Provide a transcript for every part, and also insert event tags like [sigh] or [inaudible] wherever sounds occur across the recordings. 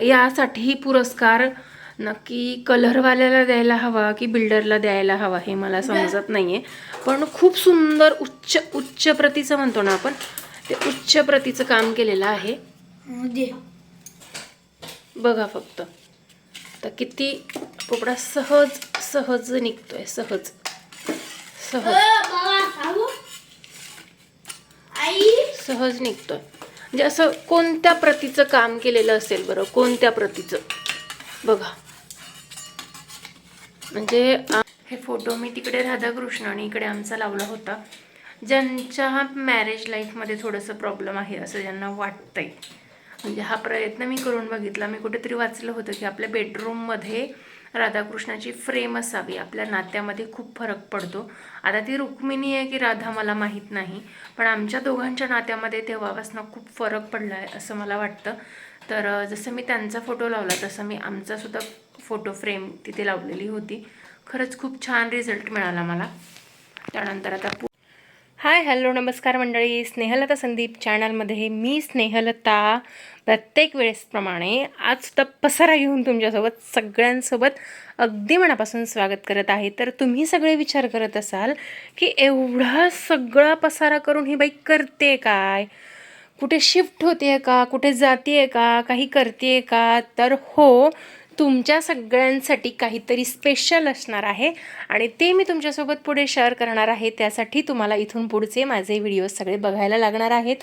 यासाठी पुरस्कार नक्की कलरवाल्याला द्यायला हवा की बिल्डरला द्यायला हवा हे मला समजत नाही आहे पण खूप सुंदर उच्च उच्च प्रतीचं म्हणतो ना आपण ते उच्च प्रतीचं काम केलेलं आहे. बघा फक्त. तर किती पोपडा सहज सहज निघतोय सहज. सहज. सहज निघतोय. म्हणजे असं कोणत्या प्रतीचं काम केलेलं असेल बरं? कोणत्या प्रतीचं? बघा. म्हणजे हे फोटो मी तिकडे राधाकृष्ण आणि इकडे आमचा लावला होता. ज्यांच्या मॅरेज लाईफमध्ये थोडंसं प्रॉब्लेम आहे असं ज्यांना वाटतंय. म्हणजे हा प्रयत्न मी करून बघितला. मी कुठेतरी वाचलं होतं की आपल्या बेडरूममध्ये राधाकृष्णाची फ्रेम असावी. आपल्या नात्यामध्ये खूप फरक पडतो. आता ती रुक्मिणी आहे की राधा मला माहीत नाही पण आमच्या दोघांच्या नात्यामध्ये तेव्हापासून खूप फरक पडला आहे असं मला वाटतं. तर जसं मी त्यांचा फोटो लावला तसं मी आमचासुद्धा फोटो फ्रेम तिथे लावलेली होती. खरंच खूप छान रिझल्ट मिळाला मला. त्यानंतर आता हाय हॅलो नमस्कार मंडळी. स्नेहलता संदीप चॅनलमध्ये मी स्नेहलता. प्रत्येक वेळेसप्रमाणे आज सुद्धा पसारा घेऊन तुमच्यासोबत सगळ्यांसोबत अगदी मनापासून स्वागत करत आहे. तर तुम्ही सगळे विचार करत असाल की एवढा सगळा पसारा करून ही बाई करते काय? कुठे शिफ्ट होते का? कुठे जाते का? काही करते का? तर हो तुमच्या सगळ्यांसाठी काहीतरी स्पेशल असणार आहे. आणि ते मी तुमच्यासोबत पुढे शेअर करणार आहे. त्यासाठी तुम्हाला इथून पुढचे माझे व्हिडिओ सगळे बघायला लागणार आहेत.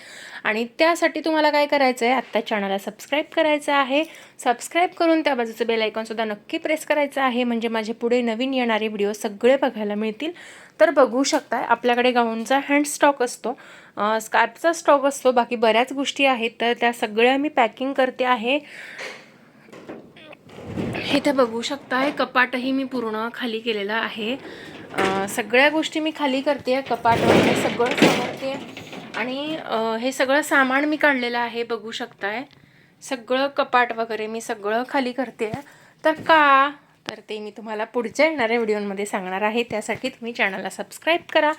आणि त्यासाठी तुम्हाला काय करायचं आहे आत्ता चॅनलला सबस्क्राईब करायचं आहे. सबस्क्राईब करून त्या बाजूचं बेल आयकॉनसुद्धा नक्की प्रेस करायचं आहे. म्हणजे माझे पुढे नवीन येणारे व्हिडिओ सगळे बघायला मिळतील. तर बघू शकताय आपल्याकडे गाऊनचा हँड स्टॉक असतो. स्कार्पचा स्कार्फचा स्टॉक असतो. बाकी बऱ्याच गोष्टी आहेत. तर त्या सगळ्या मी पॅकिंग करते आहे. इथे बघू शकताय कपाटही मी पूर्ण खाली केलेलं आहे. सगळ्या गोष्टी मी खाली करते कपाट वगैरे सगळं सांभाळते आणि हे सगळं सामान मी काढलेलं आहे बघू शकताय. सगळं कपाट वगैरे मी सगळं खाली करते. तर का? तर ते मी तुम्हाला पुढच्या येणाऱ्या व्हिडिओमध्ये सांगणार आहे. त्यासाठी तुम्ही चॅनलला सबस्क्राईब करा.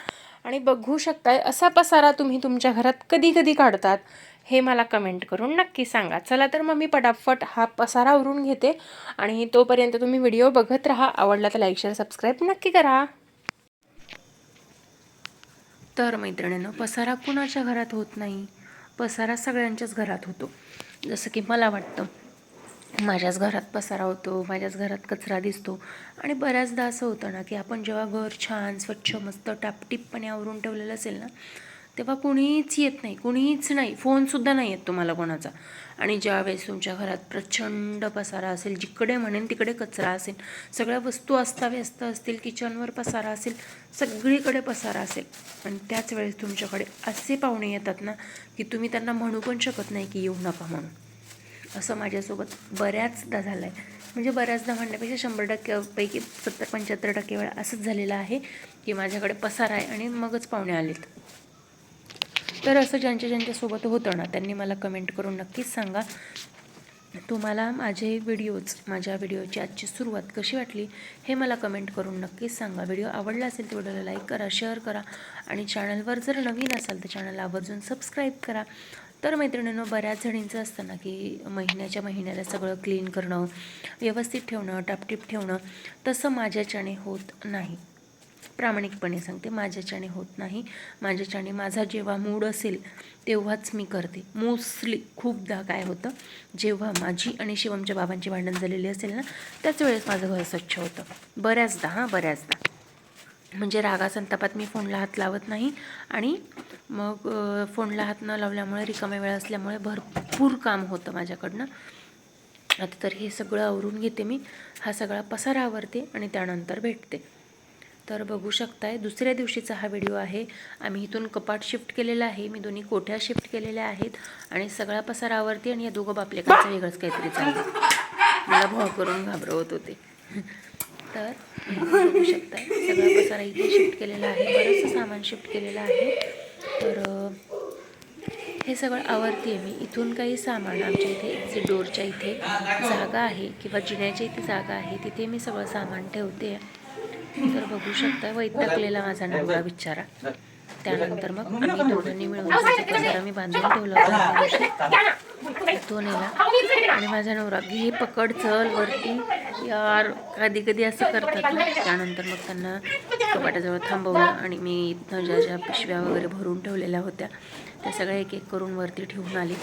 आणि बघू शकताय असा पसारा तुम्ही तुमच्या घरात कधी कधी काढतात. हे मला कमेंट करून नक्की सांगा. चला तर मग मी पटापट हा पसारा उरून घेते आणि तोपर्यंत तुम्ही व्हिडिओ बघत राहा. आवडला तर लाईक शेअर सबस्क्राईब नक्की करा. तर मैत्रिणीनं पसारा कुणाच्या घरात होत नाही? पसारा सगळ्यांच्याच घरात होतो. जसं की मला वाटतं माझ्याच घरात पसारा होतो माझ्याच घरात कचरा दिसतो. आणि बऱ्याचदा असं होतं ना की आपण जेव्हा घर छान स्वच्छ मस्त टापटीपपणे आवरून ठेवलेलं असेल ना तेव्हा कुणीच येत नाही कुणीच नाही. फोनसुद्धा नाही येत तुम्हाला कोणाचा. आणि ज्यावेळेस तुमच्या घरात प्रचंड पसारा असेल जिकडे म्हणेन तिकडे कचरा असेल सगळ्या वस्तू अस्ताव्यस्त असतील किचनवर पसारा असेल सगळीकडे पसारा असेल. आणि त्याच वेळेस तुमच्याकडे असे पाहुणे येतात ना की तुम्ही त्यांना म्हणू पण शकत नाही की येऊ नका म्हणून. असं माझ्यासोबत बऱ्याचदा झालं आहे म्हणजे बऱ्याचदा म्हणण्यापेक्षा शंभर टक्क्यापैकी सत्तर पंच्याहत्तर टक्के वेळा असंच झालेलं आहे की माझ्याकडे पसारा आहे आणि मगच पाहुणे आलेत. तर असं ज्यांच्या ज्यांच्यासोबत होतं ना त्यांनी मला कमेंट करून नक्कीच सांगा. तुम्हाला माझे व्हिडिओज माझ्या व्हिडिओची आजची सुरुवात कशी वाटली हे मला कमेंट करून नक्कीच सांगा. व्हिडिओ आवडला असेल तर व्हिडिओला लाईक करा शेअर करा आणि चॅनलवर जर नवीन असाल तर चॅनल आवर्जून सबस्क्राईब करा. तर मैत्रिणींनो बऱ्याच जणींचं असतं ना की महिन्याच्या महिन्याला सगळं क्लीन करणं व्यवस्थित ठेवणं टापटीप ठेवणं तसं माझ्याच्याने होत नाही. प्रामाणिकपणे सांगते माझ्याच्याने होत नाही. माझ्याच्याने माझा जेव्हा मूड असेल तेव्हाच मी करते. मोस्टली खूपदा काय होतं जेव्हा माझी आणि शिवमच्या बाबांची भांडण झालेली असेल ना त्याच वेळेस माझं घर स्वच्छ होतं. बऱ्याचदा हां बऱ्याचदा. म्हणजे रागा संतापात मी फोनला हात लावत नाही आणि मग फोनला हात न लावल्यामुळे रिकामे वेळ असल्यामुळे भरपूर काम होतं माझ्याकडनं. आता तर हे सगळं आवरून घेते मी. हा सगळा पसारा आवरते आणि त्यानंतर भेटते. तर बघू शकताय दुसऱ्या दिवशीचा हा व्हिडिओ आहे. आम्ही इथून कपाट शिफ्ट केलेला आहे. मी दोन्ही कोठ्या शिफ्ट केलेल्या आहेत आणि सगळा पसारावरती आणि या दोघं बापलेकांचं वेगळंच काहीतरी चालू मला भाव करून घाबरवत होते. तर बघू शकताय सगळा पसारा इथे शिफ्ट केलेला आहे. बरंचसं सामान शिफ्ट केलेलं आहे. तर हे सगळं आवडते मी. इथून काही सामान आमच्या इथे जे डोरच्या इथे जागा आहे किंवा जिन्याच्या इथे जागा आहे तिथे मी सगळं सामान ठेवते. तर बघू शकता वैतकलेला माझा नवरा बिचारा. त्यानंतर मग आम्ही दोघांनी मिळून मी बांधून ठेवला. तो नेला. आणि माझा नवरा घे पकड चल वरती. यार कधी कधी असं करतात त्यानंतर मग त्यांना कपाटाजवळ थांबवलं आणि मी इथनं ज्या ज्या पिशव्या वगैरे भरून ठेवलेल्या होत्या त्या सगळ्या एक एक करून वरती ठेवून आली.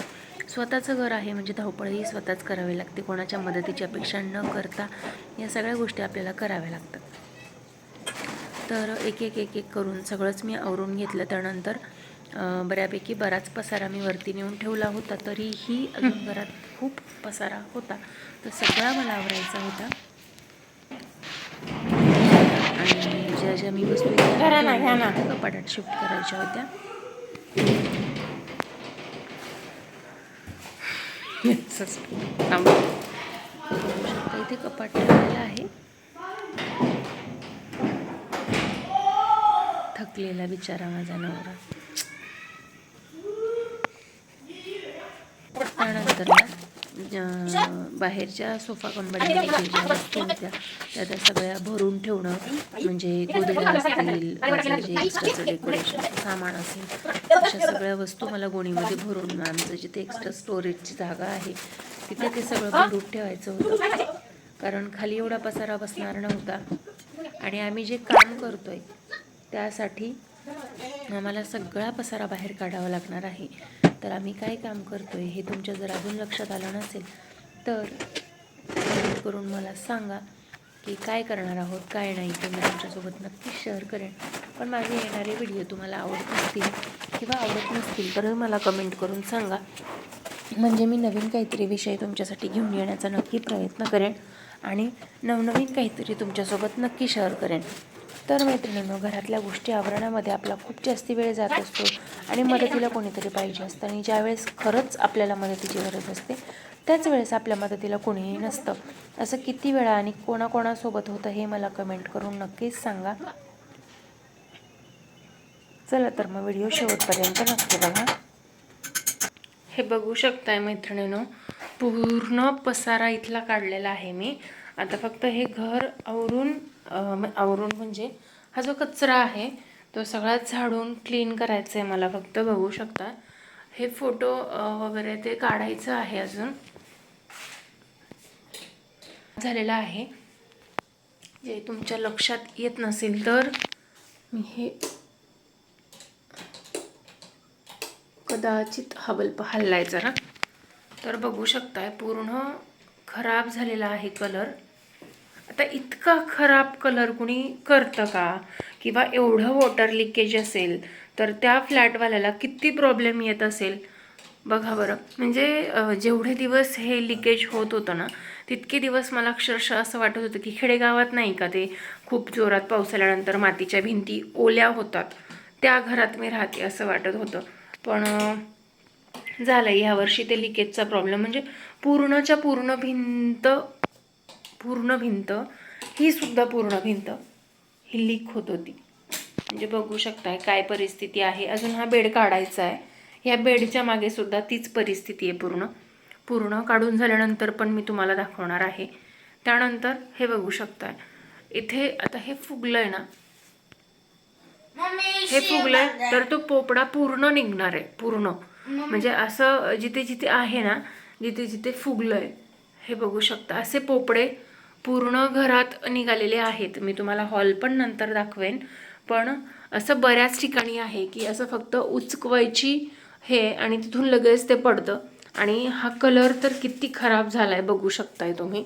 स्वतःचं घर आहे म्हणजे धावपळही स्वतःच करावी लागते. कोणाच्या मदतीची अपेक्षा न करता या सगळ्या गोष्टी आपल्याला कराव्या लागतात. तर एक एक एक एक करून सगळंच मी आवरून घेतलं. त्यानंतर बऱ्यापैकी बराच पसारा मी वरती नेऊन ठेवला होता. तरीही अजून घरात खूप पसारा होता. तर सगळा मला आवरायचा होता. आणि ज्या ज्या मी वस्तू कपाटात शिफ्ट करायच्या होत्या. [laughs] इथे कपाट ठेवलेलं आहे. थकलेला बिचारा माझा नवरा. त्यानंतर ना बाहेरच्या सोफा कंपनीमध्ये ज्या वस्तू होत्या. त्या त्या सगळ्या भरून ठेवणं म्हणजे गोदड्या असतील माझं जे एक्स्ट्राचं डेकोरेशनचं सामान असेल अशा सगळ्या वस्तू मला गोणीमध्ये भरून आमचं जिथे एक्स्ट्रा स्टोरेजची जागा आहे तिथे ते सगळं भरून ठेवायचं होतं. कारण खाली एवढा पसारा बसणार नव्हता. आणि आम्ही जे काम करतोय त्यासाठी आम्हाला सगळा पसारा बाहेर काढावा लागणार आहे. तर आम्ही काय काम करतो आहे हे तुमच्या जर अजून लक्षात आलं नसेल तर कमेंट करून मला सांगा की काय करणार आहोत काय नाही ते मी तुमच्यासोबत नक्कीच शेअर करेन. पण माझे येणारे व्हिडिओ तुम्हाला आवडत असतील किंवा आवडत नसतील तर मला कमेंट करून सांगा. म्हणजे मी नवीन काहीतरी विषय तुमच्यासाठी घेऊन येण्याचा नक्की प्रयत्न करेन आणि नवनवीन काहीतरी तुमच्यासोबत नक्की शेअर करेन. तर मैत्रिणींनो घरातल्या गोष्टी आवरण्यामध्ये आपला खूप जास्त वेळ जात असतो आणि मदतीला कोणीतरी पाहिजे असतं आणि ज्यावेळेस खरंच आपल्याला मदतीची गरज असते त्याच वेळेस आपल्या मदतीला कोणीही नसतं. असं किती वेळा आणि कोणाकोणासोबत होतं हे मला कमेंट करून नक्कीच सांगा. चला तर मग व्हिडिओ शेवटपर्यंत नक्की बघा. हे बघू शकताय मैत्रिणीनो पूर्ण पसारा इथला काढलेला आहे मी. आता फक्त हे घर आवरून आवरून म्हणजे हा जो कचरा आहे तो सगळा झाडून क्लीन करायचा आहे मला फक्त बघू शकता. हे फोटो वगैरे ते काढायचं आहे अजून. झालेला आहे. जे तुमच्या लक्षात येत नसेल तर मी हे कदाचित हा बल्ब हल्लाय जरा. तर बघू शकताय पूर्ण खराब झालेला आहे कलर आता इतका खराब कलर कुणी करतं का? किंवा एवढं वॉटर लिकेज असेल तर त्या फ्लॅटवाल्याला किती प्रॉब्लेम येत असेल? बघा बरं. म्हणजे जेवढे दिवस हे लिकेज होत होतं ना तितके दिवस मला अक्षरशः असं वाटत होतं की खेडेगावात नाही का ते खूप जोरात पाऊस आल्यानंतर मातीच्या भिंती ओल्या होतात. त्या घरात मी राहते असं वाटत होतं. पण झालं यावर्षी ते लिकेजचा प्रॉब्लेम म्हणजे पूर्णच्या पूर्ण भिंत पूर्ण भिंत ही सुद्धा पूर्ण भिंत ही लीक होत होती. म्हणजे बघू शकताय काय परिस्थिती आहे. अजून हा बेड काढायचा आहे. ह्या बेडच्या मागे सुद्धा तीच परिस्थिती आहे पूर्ण. पूर्ण काढून झाल्यानंतर पण मी तुम्हाला दाखवणार आहे. त्यानंतर हे बघू शकताय. इथे आता हे फुगलंय ना. हे फुगलंय तर तो पोपडा पूर्ण निघणार आहे. पूर्ण. म्हणजे असं जिथे जिथे आहे ना जिथे जिथे फुगलंय हे बघू शकता. असे पोपडे पूर्ण घरात निघालेले आहेत. मी तुम्हाला हॉल पण नंतर दाखवेन. पण असं बऱ्याच ठिकाणी आहे की असं फक्त उचकवायची हे आणि तिथून लगेच ते पडतं. आणि हा कलर तर किती खराब झाला आहे बघू शकताय तुम्ही.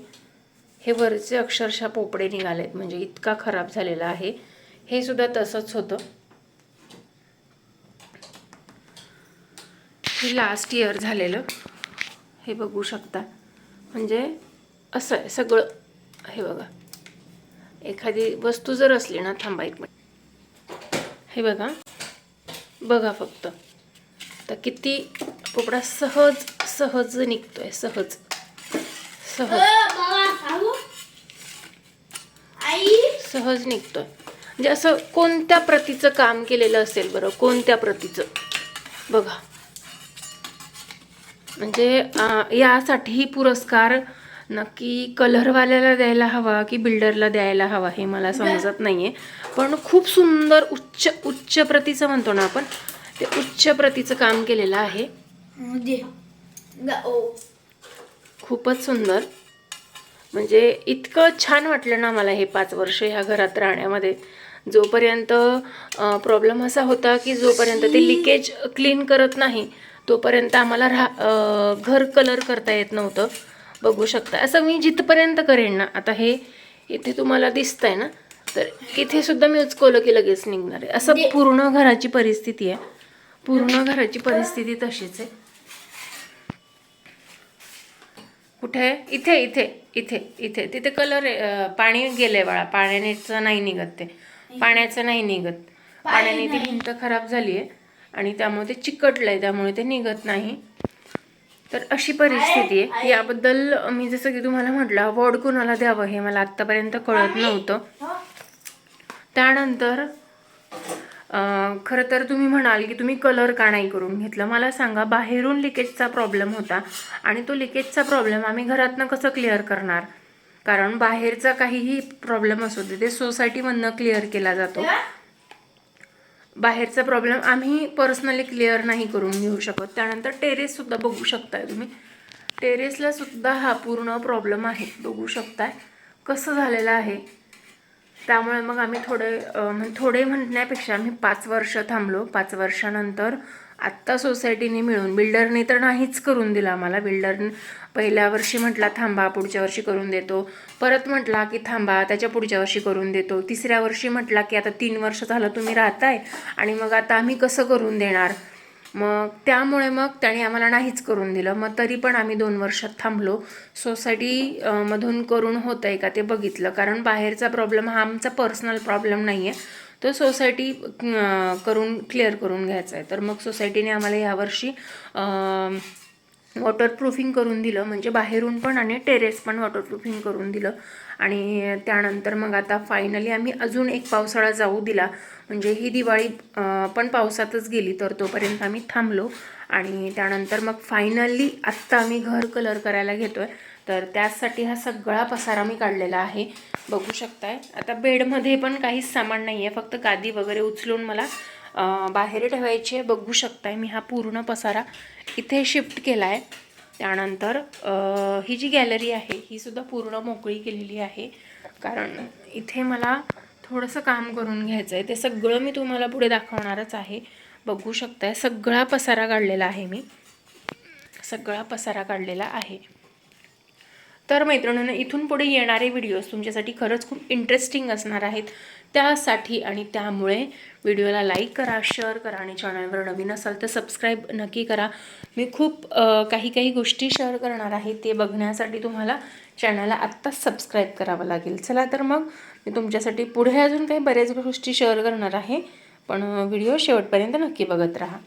हे वरचे अक्षरशः पोपडे निघालेत. म्हणजे इतका खराब झालेला आहे. हे सुद्धा तसंच होतं. हे लास्ट इयर झालेलं. हे बघू शकता. म्हणजे असं आहे. सगळं हे बघा. एखादी वस्तू जर असली ना थांबा एक मिनिट. हे बघा. बघा फक्त. तर किती पोपडा सहज सहज निघतोय. सहज. सहज. सहज निघतोय. म्हणजे असं कोणत्या प्रतीचं काम केलेलं असेल बरं? कोणत्या प्रतीचं? बघा. म्हणजे यासाठी पुरस्कार नक्की कलरवाल्याला द्यायला हवा की बिल्डरला द्यायला हवा हे मला समजत नाही आहे पण खूप सुंदर उच्च उच्च प्रतीचं म्हणतो ना आपण ते उच्च प्रतीचं काम केलेलं आहे. खूपच सुंदर. म्हणजे इतकं छान वाटलं ना मला हे पाच वर्ष ह्या घरात राहण्यामध्ये. जोपर्यंत प्रॉब्लेम असा होता की जोपर्यंत ते लिकेज क्लीन करत नाही तोपर्यंत आम्हाला राहा घर कलर करता येत नव्हतं. बघू शकता. असं मी जिथपर्यंत करेन ना आता हे इथे तुम्हाला दिसतंय ना तर इथे सुद्धा मी उचकवलं की लगेच निघणार आहे. असं पूर्ण घराची परिस्थिती आहे. पूर्ण घराची परिस्थिती तशीच आहे. कुठे? आहे? इथे इथे इथे इथे. तिथे कलर पाणी गेलंय बाळा. पाण्याचं नाही निघत ते. पाण्याचं नाही निघत. पाण्याने ती भिंत खराब झाली आहे आणि त्यामुळे ते चिकटलंय. त्यामुळे ते निघत नाही. तर अशी परिस्थिती आहे. याबद्दल मी जसं की तुम्हाला म्हटलं अवॉर्ड कोणाला द्यावं हे मला आत्तापर्यंत कळत नव्हतं. त्यानंतर खरं तर तुम्ही म्हणाल की तुम्ही कलर का नाही करून घेतलं? मला सांगा बाहेरून लिकेजचा प्रॉब्लेम होता आणि तो लिकेजचा प्रॉब्लेम आम्ही घरातनं कसं क्लिअर करणार? कारण बाहेरचा काहीही प्रॉब्लेम असू दे ते सोसायटीमधनं क्लिअर केला जातो. बाहेरचा प्रॉब्लेम आम्ही पर्सनली क्लिअर नाही करून घेऊ शकत. त्यानंतर टेरेससुद्धा बघू शकताय तुम्ही. टेरेसला सुद्धा हा पूर्ण प्रॉब्लेम आहे. बघू शकताय कसं झालेलं आहे. त्यामुळे मग आम्ही थोडे थोडे म्हणण्यापेक्षा आम्ही पाच वर्ष थांबलो. पाच वर्षानंतर आत्ता सोसायटीने मिळून बिल्डरने तर नाहीच करून दिला आम्हाला. बिल्डर पहिल्या वर्षी म्हटला थांबा पुढच्या वर्षी करून देतो. परत म्हटला की थांबा त्याच्या पुढच्या वर्षी करून देतो. तिसऱ्या वर्षी म्हटला की आता तीन वर्ष झालं तुम्ही राहताय आणि मग आता आम्ही कसं करून देणार? मग त्यामुळे मग त्याने आम्हाला नाहीच करून दिलं. मग तरी पण आम्ही दोन वर्षात थांबलो. सोसायटी मधून करून होत आहे का ते बघितलं. कारण बाहेरचा प्रॉब्लेम हा आमचा पर्सनल प्रॉब्लेम नाही आहे तो सोसायटी करून क्लिअर करून घ्यायचा आहे. तर मग सोसायटीने आम्हाला यावर्षी वॉटरप्रूफिंग करून दिलं. म्हणजे बाहेरून पण आणि टेरेस पण वॉटरप्रूफिंग करून दिलं. आणि त्यानंतर मग आता फायनली आम्ही अजून एक पावसाळा जाऊ दिला. म्हणजे ही दिवाळी पण पावसातच गेली तर तोपर्यंत आम्ही थांबलो. आणि त्यानंतर मग फायनली आत्ता आम्ही घर कलर करायला घेतो आहे तर त्यासाठी हा सगळा पसारा मी काढलेला आहे. बघू शकताय. आता बेडमध्ये पण काहीच सामान नाही आहे फक्त गादी वगैरे उचलून मला बाहेर बाहेर ठेवायचे बघू शकताय मी हा पूर्ण पसारा इथे शिफ्ट केला आहे त्यानंतर ही जी गॅलरी आहे ही सुद्धा पूर्ण मोकळी केलेली आहे. कारण इथे मला थोडंसं काम करून घ्यायचं आहे ते सगळं मी तुम्हाला पुढे दाखवणारच आहे. बघू शकताय सगळा पसारा काढलेला आहे मी. सगळा पसारा काढलेला आहे. तर मैत्रिणीनं इथून पुढे येणारे व्हिडिओज तुमच्यासाठी खरंच खूप इंटरेस्टिंग असणार आहेत. त्यासाठी आणि त्यामुळे व्हिडिओला लाईक करा शेअर करा आणि चॅनलवर नवीन असाल तर सबस्क्राईब नक्की करा. मी खूप काही काही गोष्टी शेअर करणार आहे ते बघण्यासाठी तुम्हाला चॅनलला आत्ताच सबस्क्राईब करावं लागेल. चला तर मग मी तुमच्यासाठी पुढे अजून काही बऱ्याच गोष्टी शेअर करणार आहे पण व्हिडिओ शेवटपर्यंत नक्की बघत राहा.